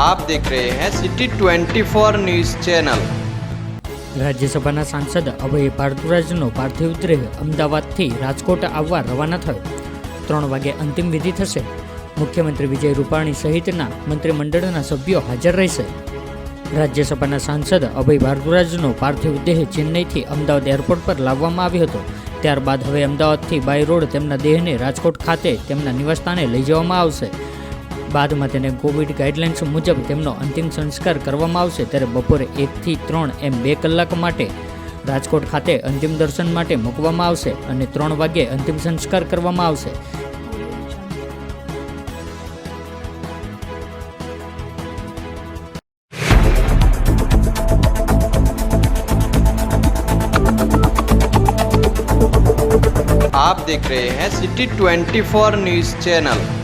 आप देख रहे हैं सिटी 24 न्यूज चैनल રાજ્યસભાના સાંસદ અભય ભારદ્વાજનો પાર્થિવ દેહ અમદાવાદથી રાજકોટ આવવા રવાના થયો ત્રણ વાગે અંતિમ વિધિ થશે મુખ્યમંત્રી વિજય રૂપાણી સહિતના મંત્રીમંડળના સભ્યો હાજર રહેશે રાજ્યસભાના સાંસદ અભય ભારદ્વાજનો પાર્થિવ દેહ ચેન્નઈથી અમદાવાદ એરપોર્ટ પર લાવવામાં આવ્યો હતો ત્યારબાદ હવે અમદાવાદથી બાય રોડ તેમના દેહને રાજકોટ ખાતે તેમના નિવાસસ્થાને લઈ જવામાં આવશે બાદમાં તેને કોવિડ ગાઈડલાઇન્સ મુજબ તેમનો અંતિમ સંસ્કાર કરવામાં આવશે ત્યારે બપોરે એકથી ત્રણ એમ બે કલાક માટે રાજકોટ ખાતે અંતિમ દર્શન માટે મૂકવામાં આવશે અને ત્રણ વાગ્યે અંતિમ સંસ્કાર કરવામાં આવશે आप देख रहे हैं सिटी 24 न्यूज चैनल